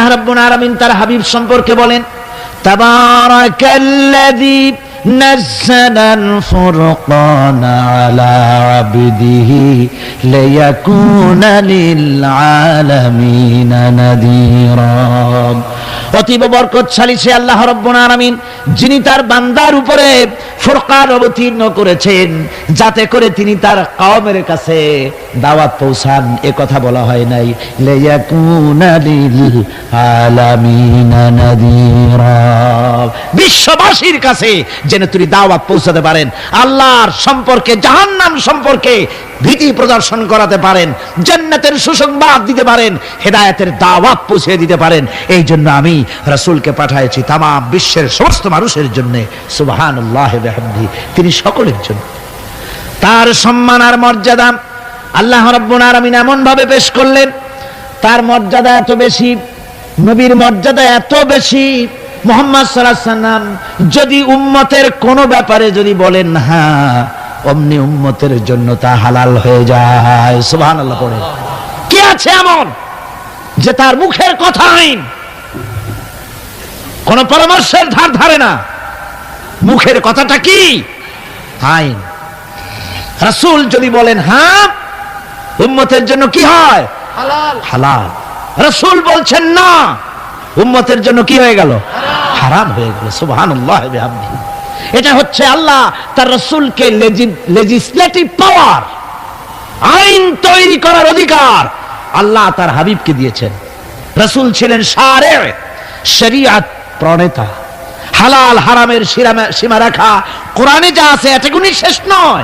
আল্লাহ রাব্বুল আলামিন তার হাবিব সম্পর্কে বলেন তাবারাকাল্লাযী نزل الفرقان على عبده ليكون للعالمين نذيرا অতীব বরকতশালী সে আল্লাহ রব্বুল আলামিন, যিনি তার বান্দার উপরে ফুরকান অবতীর্ণ করেছেন, যাতে করে তিনি তার কওমের কাছে দাওয়াত পৌঁছান। এ কথা বলা হয় নাই। বিশ্ববাসীর কাছে যেন তিনি দাওয়াত পৌঁছাতে পারেন। আল্লাহর সম্পর্কে, জাহান্নাম সম্পর্কে ভীতি প্রদর্শন করাতে পারেন, জান্নাতের সুসংবাদ দিতে পারেন, হেদায়েতের দাওয়াত পৌঁছে দিতে পারেন। এই জন্য আমি রাসূলকে পাঠাইছি তাম বিশ্বের সমস্ত মানুষের জন্য, সুবহানাল্লাহি তিনি সকলের জন্য। তার সম্মান আর মর্যাদা আল্লাহ রাব্বুল আলামিন এমন ভাবে পেশ করলেন, তার মর্যাদা এত বেশি, নবীর মর্যাদা এত বেশি, মোহাম্মদ সাল্লাম যদি উম্মতের কোনো ব্যাপারে যদি বলেন হ্যাঁ অমনি উম্মতের জন্য তা হালাল হয়ে যায়। সুবহান আল্লাহ পড়ে। কে আছে এমন যে তার মুখের কথা আইন? কোন পরামর্শের ধার ধারে না। মুখের কথাটা কি? আইন। রাসূল যদি বলেন হ্যাঁ উম্মতের জন্য কি হয়? হালাল। হালাল। রাসূল বলছেন না উম্মতের জন্য কি হয়ে গেল? হারাম। হয়ে গেল। বিহামদিহি। এটা হচ্ছে আল্লাহ তার রাসূলকে লেজিসলেটিভ পাওয়ার আইন তৈরি করার অধিকার আল্লাহ তার হাবিবকে দিয়েছেন। রাসূল ছিলেন সারে, শরিয়াত প্রণেতা, হালাল হারামের সীমা- রাখা। কোরআনে যা আছে এটাগুলি শেষ নয়।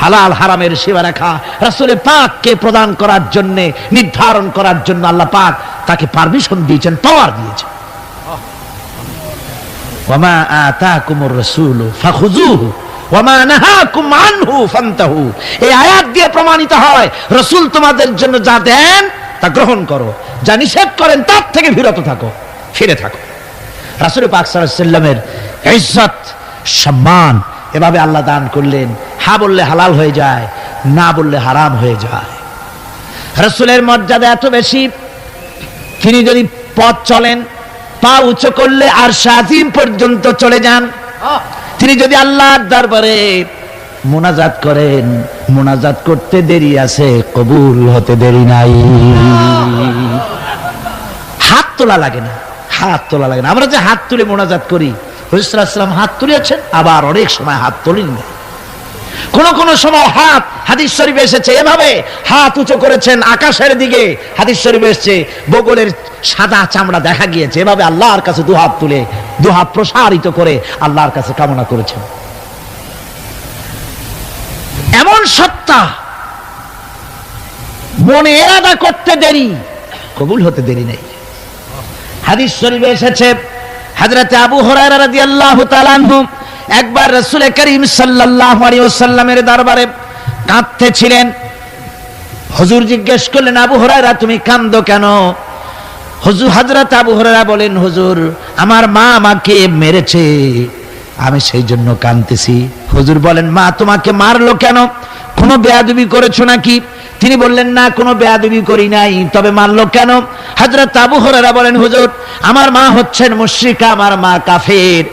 হালাল হারামের সীমা রাখা রাসূলের পাককে প্রদান করার জন্য, নির্ধারণ করার জন্য আল্লাহ পাক তাকে পারমিশন দিয়েছেন পাওয়ার দিয়েছেন। ওয়ামা আতাকুমুর রাসূলু ফাখুযুহু, ওয়ামা নাহাকুম আনহু ফান্তাহু। এই আয়াত দিয়ে প্রমাণিত হয়, রাসূল তোমাদের জন্য যা দেন, তা গ্রহণ করো। যা নিষেধ করেন, তার থেকে বিরত থাকো, ফিরে থাকো। রাসূল পাক সাল্লামের ইজ্জত, সম্মান, এভাবে আল্লাহ দান করলেন। হা বললে হালাল হয়ে যায়, না বললে হারাম হয়ে যায়। রসুলের মর্যাদা এত বেশি, তিনি যদি পথ চলেন পা উঁচু করলে আর সাজিম পর্যন্ত চলে যান। তিনি যদি আল্লাহর দরবারে মোনাজাত করেন, মোনাজাত করতে দেরি আছে, কবুল হতে দেরি নাই। হাত তোলা লাগে না, হাত তোলা লাগে না। আমরা যে হাত তুলে মোনাজাত করি হরিসাল্লাম হাত তুলেছেন, আবার অনেক সময় হাত তোলেন না কোন কোন সময় হাত হাদিস শরীফ এসেছে। এভাবে হাত উঁচু করেছেন আকাশের দিকে। হাদিস শরীফ এসেছে, বগলের সাদা চামড়া দেখা গিয়েছে। এভাবে আল্লাহর কাছে দুহাত তুলে, দুহাত প্রসারিত করে আল্লাহর কাছে কামনা করেছেন। এমন সত্তা মনে এরাদা করতে দেরি, কবুল হতে দেরি নেই। হাদিস শরীফে এসেছে হযরতে আবু হুরায়রা রাদিয়াল্লাহু তাআলা আনহু একবার রাসূল করিম সাল্লাল্লাহু আলাইহি ওয়াসাল্লামের দরবারে কাঁদতেছিলেন হুজুর জিজ্ঞেস করলেন, আবু হুরায়রা, তুমি কাঁদো কেন? হুজুর হযরত আবু হুরায়রা বলেন, হুজুর, আমার মা আমাকে মেরেছে। আমি সেই জন্য কাঁদতেছি। হুজুর বলেন, মা তোমাকে মারলো কেন? কোনো বেয়াদবি করেছ নাকি? তিনি বললেন, না, কোনো বেয়াদবি করি নাই। তবে মারলো কেন? হযরত আবু হুরায়রা বলেন, হুজুর, আমার মা হচ্ছেন মুশরিকা, আমার মা কাফের।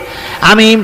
আমি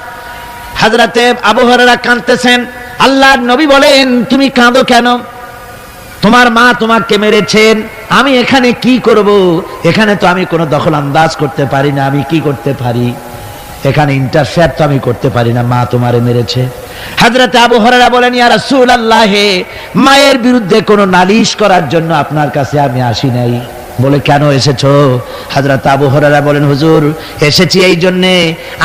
হাজরাতে আবহাওয়ারা কাঁদতেছেন। আল্লাহর নবী বলেন, তুমি কাঁদো কেন? তোমার মা তোমাকে মেরেছেন, আমি এখানে কি করব? এখানে তো আমি কোনো দখল আন্দাজ করতে পারি না, আমি কি করতে পারি? এখানে ইন্টারফেয়ার তো আমি করতে পারি না, মা তোমারে মেরেছে। হাজরাতে আবু হরারা বলেন, ইয়া রাসূলুল্লাহ, মায়ের বিরুদ্ধে কোনো নালিশ করার জন্য আপনার কাছে আমি আসি নাই। বলে, কেন এসেছ? হাজরত আবু হরারা বলেন, হুজুর, এসেছি এই জন্যে।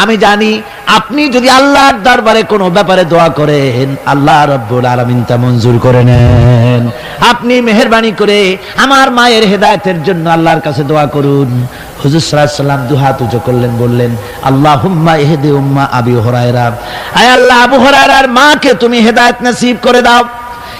আমি জানি আপনি যদি আল্লাহর দরবারে কোনো ব্যাপারে দোয়া করেন, আল্লাহ রব্বুল আলামিন তা মঞ্জুর করে নেন। আপনি মেহেরবানি করে আমার মায়ের হেদায়তের জন্য আল্লাহর কাছে দোয়া করুন। হুজুর সাল্লাম দুহাত উঁচু করলেন, বললেন, আল্লাহুম্মা ইহদি উম্মা আবি হুরায়রা। আয় আল্লাহ, আবু হুরায়রার মাকে তুমি হেদায়েত নসিব করে দাও।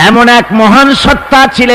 এমন এক মহান সত্তা ছিলেন